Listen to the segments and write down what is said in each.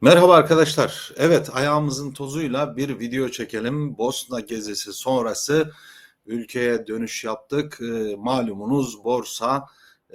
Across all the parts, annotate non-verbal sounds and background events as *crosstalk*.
Merhaba arkadaşlar. Evet, ayağımızın tozuyla bir video çekelim. Bosna gezisi sonrası ülkeye dönüş yaptık. Ee, malumunuz borsa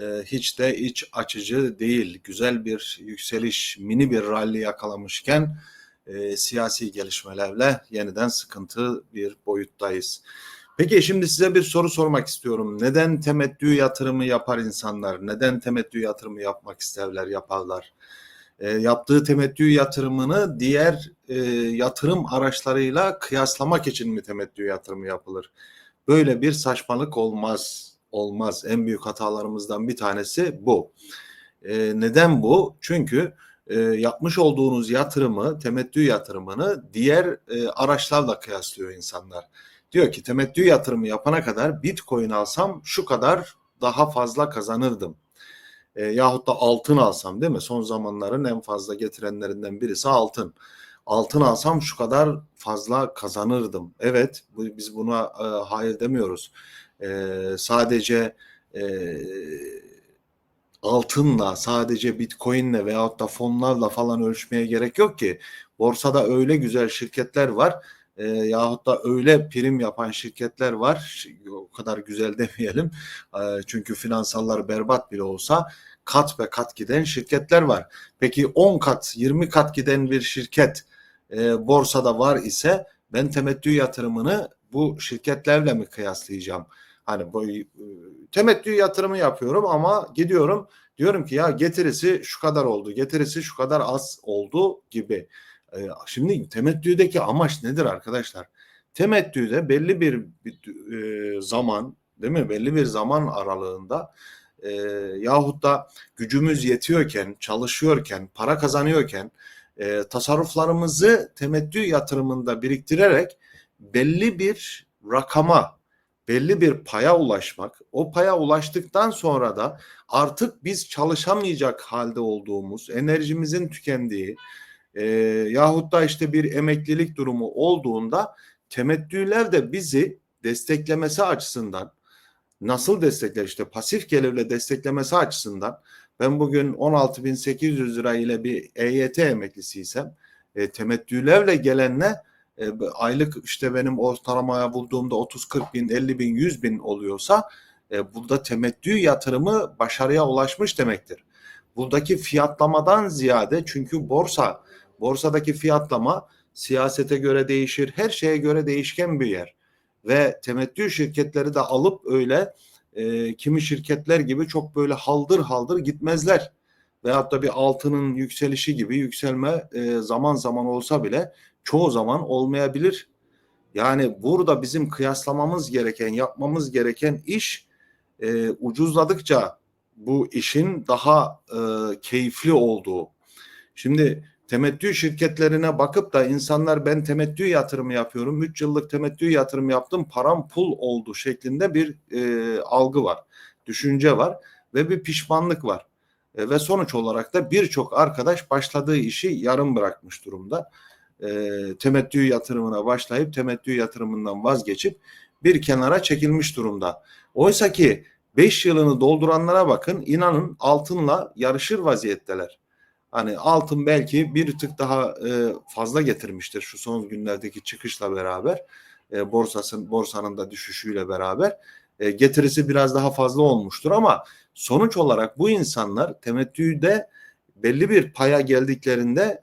e, hiç de iç açıcı değil. Güzel bir yükseliş, mini bir rally yakalamışken e, siyasi gelişmelerle yeniden sıkıntı bir boyuttayız. Peki şimdi size bir soru sormak istiyorum. Neden temettü yatırımı yapar insanlar? Neden temettü yatırımı yapmak isterler, yaparlar? E, yaptığı temettü yatırımını diğer e, yatırım araçlarıyla kıyaslamak için mi temettü yatırımı yapılır? Böyle bir saçmalık olmaz. Olmaz. En büyük hatalarımızdan bir tanesi bu. E, neden bu? Çünkü e, yapmış olduğunuz yatırımı, temettü yatırımını diğer e, araçlarla kıyaslıyor insanlar. Diyor ki temettü yatırımı yapana kadar Bitcoin alsam şu kadar daha fazla kazanırdım e, yahut da altın alsam değil mi? Son zamanların en fazla getirenlerinden birisi altın. Altın alsam şu kadar fazla kazanırdım. Evet, bu, biz buna e, hayır demiyoruz. E, sadece e, altınla, sadece bitcoinle veyahut da fonlarla falan ölçmeye gerek yok ki. Borsada öyle güzel şirketler var e, yahut da öyle prim yapan şirketler var. O kadar güzel *laughs* demeyelim. E, çünkü finansallar berbat bile olsa kat ve kat giden şirketler var. Peki 10 kat, 20 kat giden bir şirket e, borsada var ise ben temettü yatırımını bu şirketlerle mi kıyaslayacağım? Hani bu e, temettü yatırımı yapıyorum ama gidiyorum diyorum ki ya getirisi şu kadar oldu, getirisi şu kadar az oldu gibi. E, şimdi temettüdeki amaç nedir arkadaşlar? Temettüde belli bir, bir e, zaman değil mi? Belli bir zaman aralığında e, yahut da gücümüz yetiyorken, çalışıyorken, para kazanıyorken e, tasarruflarımızı temettü yatırımında biriktirerek belli bir rakama, belli bir paya ulaşmak, o paya ulaştıktan sonra da artık biz çalışamayacak halde olduğumuz, enerjimizin tükendiği e, yahut da işte bir emeklilik durumu olduğunda temettüler de bizi desteklemesi açısından nasıl destekler işte pasif gelirle desteklemesi açısından ben bugün 16.800 lira ile bir EYT emeklisiysem e, temettülerle gelenle e, aylık işte benim ortalamaya bulduğumda 30-40 bin 50 bin 100 bin oluyorsa e, burada temettü yatırımı başarıya ulaşmış demektir. Buradaki fiyatlamadan ziyade çünkü borsa borsadaki fiyatlama siyasete göre değişir her şeye göre değişken bir yer ve temettü şirketleri de alıp öyle e, kimi şirketler gibi çok böyle haldır haldır gitmezler. Veyahut da bir altının yükselişi gibi yükselme e, zaman zaman olsa bile çoğu zaman olmayabilir. Yani burada bizim kıyaslamamız gereken, yapmamız gereken iş e, ucuzladıkça bu işin daha e, keyifli olduğu. Şimdi temettü şirketlerine bakıp da insanlar ben temettü yatırımı yapıyorum. 3 yıllık temettü yatırım yaptım param pul oldu şeklinde bir e, algı var. Düşünce var ve bir pişmanlık var. E, ve sonuç olarak da birçok arkadaş başladığı işi yarım bırakmış durumda. E, temettü yatırımına başlayıp temettü yatırımından vazgeçip bir kenara çekilmiş durumda. Oysa ki 5 yılını dolduranlara bakın inanın altınla yarışır vaziyetteler. Hani altın belki bir tık daha e, fazla getirmiştir şu son günlerdeki çıkışla beraber. E, borsasın borsanın da düşüşüyle beraber e, getirisi biraz daha fazla olmuştur ama sonuç olarak bu insanlar temettüde belli bir paya geldiklerinde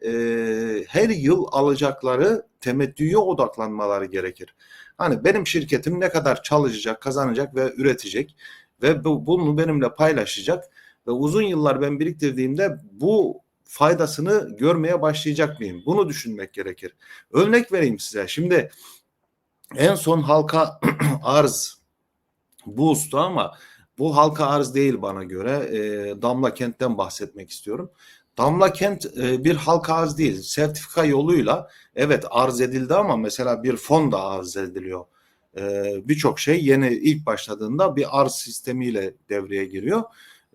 her yıl alacakları temettüye odaklanmaları gerekir. Hani benim şirketim ne kadar çalışacak, kazanacak ve üretecek ve bu, bunu benimle paylaşacak ve uzun yıllar ben biriktirdiğimde bu faydasını görmeye başlayacak mıyım? Bunu düşünmek gerekir. Örnek vereyim size. Şimdi en son halka *clears throat* arz bu usta ama bu halka arz değil bana göre. E, Damla Kent'ten bahsetmek istiyorum. Damla Kent e, bir halka arz değil. Sertifika yoluyla evet arz edildi ama mesela bir fon da arz ediliyor. E, Birçok şey yeni ilk başladığında bir arz sistemiyle devreye giriyor.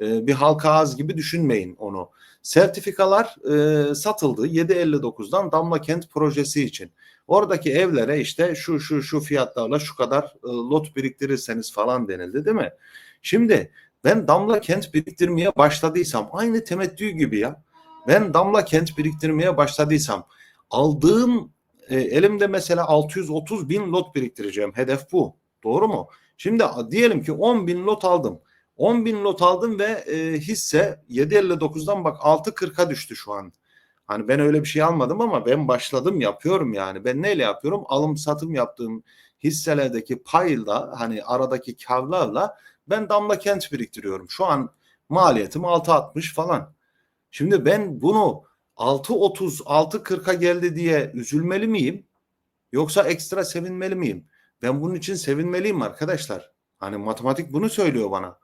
E, bir halka arz gibi düşünmeyin onu. Sertifikalar e, satıldı 7.59'dan Damla Kent projesi için. Oradaki evlere işte şu şu şu fiyatlarla şu kadar e, lot biriktirirseniz falan denildi değil mi? Şimdi ben Damla Kent biriktirmeye başladıysam aynı temettü gibi ya. Ben damla kent biriktirmeye başladıysam aldığım e, elimde mesela 630 bin lot biriktireceğim. Hedef bu. Doğru mu? Şimdi diyelim ki 10 bin lot aldım. 10 bin lot aldım ve e, hisse 7.59'dan bak 6.40'a düştü şu an. Hani ben öyle bir şey almadım ama ben başladım yapıyorum yani. Ben neyle yapıyorum? Alım satım yaptığım hisselerdeki payla hani aradaki karlarla ben damla kent biriktiriyorum. Şu an maliyetim 6.60 falan. Şimdi ben bunu 6.30 6.40'a geldi diye üzülmeli miyim? Yoksa ekstra sevinmeli miyim? Ben bunun için sevinmeliyim arkadaşlar. Hani matematik bunu söylüyor bana.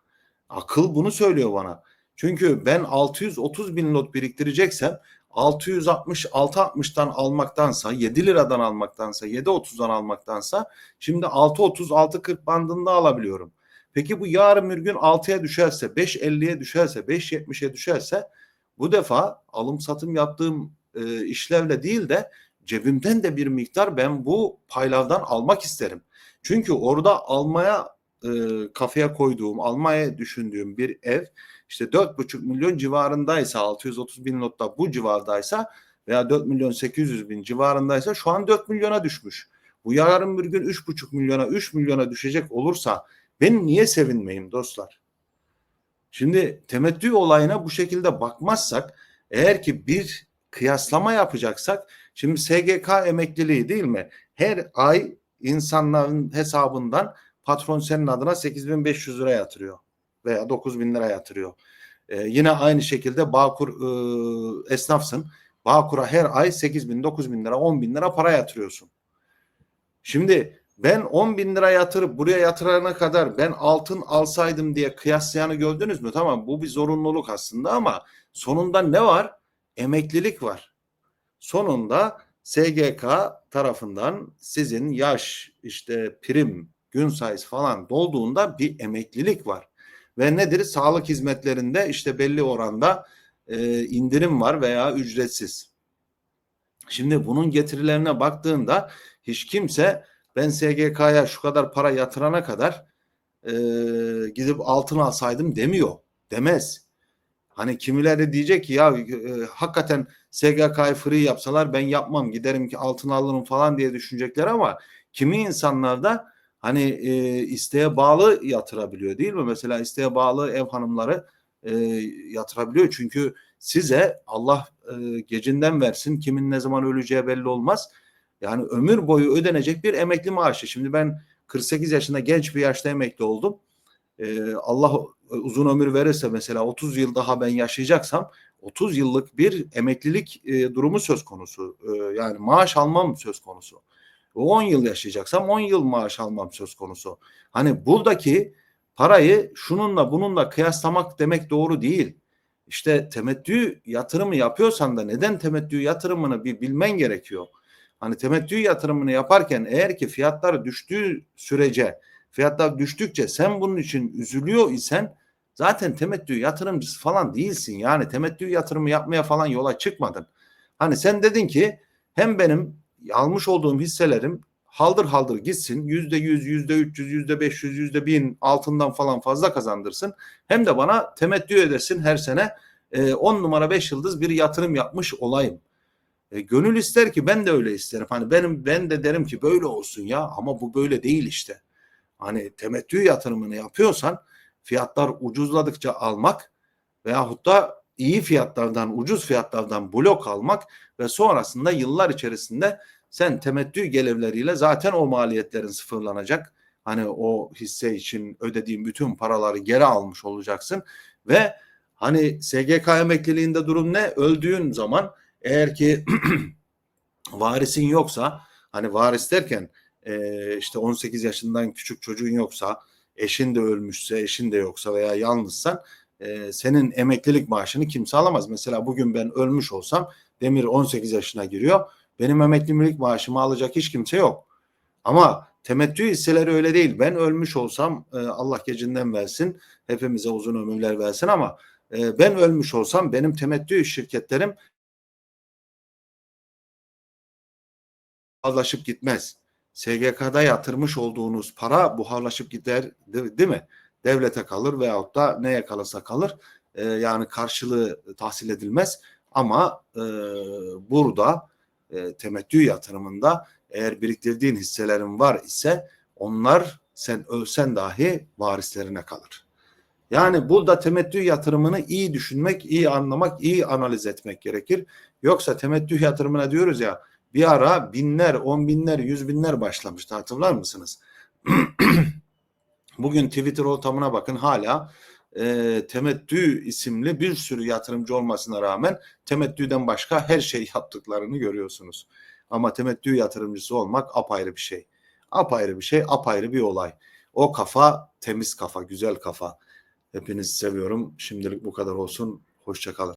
Akıl bunu söylüyor bana. Çünkü ben 630 bin lot biriktireceksem 660 660'tan almaktansa 7 liradan almaktansa 7.30'dan almaktansa şimdi 6.30 6.40 bandında alabiliyorum. Peki bu yarın bir gün 6'ya düşerse 5.50'ye düşerse 5.70'e düşerse bu defa alım satım yaptığım e, işlevle değil de cebimden de bir miktar ben bu paylardan almak isterim. Çünkü orada almaya e, kafaya koyduğum, almaya düşündüğüm bir ev işte 4,5 milyon civarındaysa 630 bin lotta bu civardaysa veya 4 milyon 800 bin civarındaysa şu an 4 milyona düşmüş. Bu yarın bir gün 3,5 milyona 3 milyona düşecek olursa ben niye sevinmeyeyim dostlar? Şimdi temettü olayına bu şekilde bakmazsak eğer ki bir kıyaslama yapacaksak şimdi SGK emekliliği değil mi? Her ay insanların hesabından patron senin adına 8500 lira yatırıyor veya 9000 lira yatırıyor. Ee, yine aynı şekilde Bağkur e, esnafsın. Bağkur'a her ay 8 bin, 9 bin lira, 10 bin lira para yatırıyorsun. Şimdi ben 10 bin lira yatırıp buraya yatırana kadar ben altın alsaydım diye kıyaslayanı gördünüz mü? Tamam bu bir zorunluluk aslında ama sonunda ne var? Emeklilik var. Sonunda SGK tarafından sizin yaş, işte prim, gün sayısı falan dolduğunda bir emeklilik var. Ve nedir? Sağlık hizmetlerinde işte belli oranda e, indirim var veya ücretsiz. Şimdi bunun getirilerine baktığında hiç kimse ben SGK'ya şu kadar para yatırana kadar e, gidip altın alsaydım demiyor. Demez. Hani kimileri diyecek ki ya e, hakikaten SGK'yı free yapsalar ben yapmam giderim ki altın alırım falan diye düşünecekler ama kimi insanlar da hani e, isteğe bağlı yatırabiliyor değil mi? Mesela isteğe bağlı ev hanımları e, yatırabiliyor çünkü size Allah e, gecinden versin kimin ne zaman öleceği belli olmaz. Yani ömür boyu ödenecek bir emekli maaşı. Şimdi ben 48 yaşında genç bir yaşta emekli oldum. Ee, Allah uzun ömür verirse mesela 30 yıl daha ben yaşayacaksam 30 yıllık bir emeklilik e, durumu söz konusu. E, yani maaş almam söz konusu. 10 yıl yaşayacaksam 10 yıl maaş almam söz konusu. Hani buradaki parayı şununla bununla kıyaslamak demek doğru değil. İşte temettü yatırımı yapıyorsan da neden temettü yatırımını bir bilmen gerekiyor. Hani temettü yatırımını yaparken eğer ki fiyatlar düştüğü sürece fiyatlar düştükçe sen bunun için üzülüyor isen zaten temettü yatırımcısı falan değilsin. Yani temettü yatırımı yapmaya falan yola çıkmadın. Hani sen dedin ki hem benim almış olduğum hisselerim haldır haldır gitsin yüzde yüz, yüzde üç yüz, yüzde beş yüz, yüzde bin altından falan fazla kazandırsın. Hem de bana temettü edesin her sene 10 e, numara 5 yıldız bir yatırım yapmış olayım. E, gönül ister ki ben de öyle isterim. Hani benim ben de derim ki böyle olsun ya ama bu böyle değil işte. Hani temettü yatırımını yapıyorsan fiyatlar ucuzladıkça almak veyahut da iyi fiyatlardan, ucuz fiyatlardan blok almak ve sonrasında yıllar içerisinde sen temettü gelirleriyle zaten o maliyetlerin sıfırlanacak. Hani o hisse için ödediğin bütün paraları geri almış olacaksın ve hani SGK emekliliğinde durum ne? Öldüğün zaman eğer ki *clears throat* varisin yoksa hani varis derken e, işte 18 yaşından küçük çocuğun yoksa eşin de ölmüşse eşin de yoksa veya yalnızsan e, senin emeklilik maaşını kimse alamaz. Mesela bugün ben ölmüş olsam Demir 18 yaşına giriyor. Benim emeklilik maaşımı alacak hiç kimse yok. Ama temettü hisseleri öyle değil. Ben ölmüş olsam e, Allah gecinden versin. Hepimize uzun ömürler versin ama e, ben ölmüş olsam benim temettü şirketlerim buharlaşıp gitmez. SGK'da yatırmış olduğunuz para buharlaşıp gider değil mi? Devlete kalır veyahut da neye kalırsa kalır. Ee, yani karşılığı tahsil edilmez. Ama e, burada e, temettü yatırımında eğer biriktirdiğin hisselerin var ise onlar sen ölsen dahi varislerine kalır. Yani burada temettü yatırımını iyi düşünmek, iyi anlamak, iyi analiz etmek gerekir. Yoksa temettü yatırımına diyoruz ya bir ara binler, on binler, yüz binler başlamıştı hatırlar mısınız? *clears throat* Bugün Twitter ortamına bakın hala e, temettü isimli bir sürü yatırımcı olmasına rağmen temettüden başka her şey yaptıklarını görüyorsunuz. Ama temettü yatırımcısı olmak apayrı bir şey. Apayrı bir şey, apayrı bir olay. O kafa temiz kafa, güzel kafa. Hepinizi seviyorum. Şimdilik bu kadar olsun. Hoşçakalın.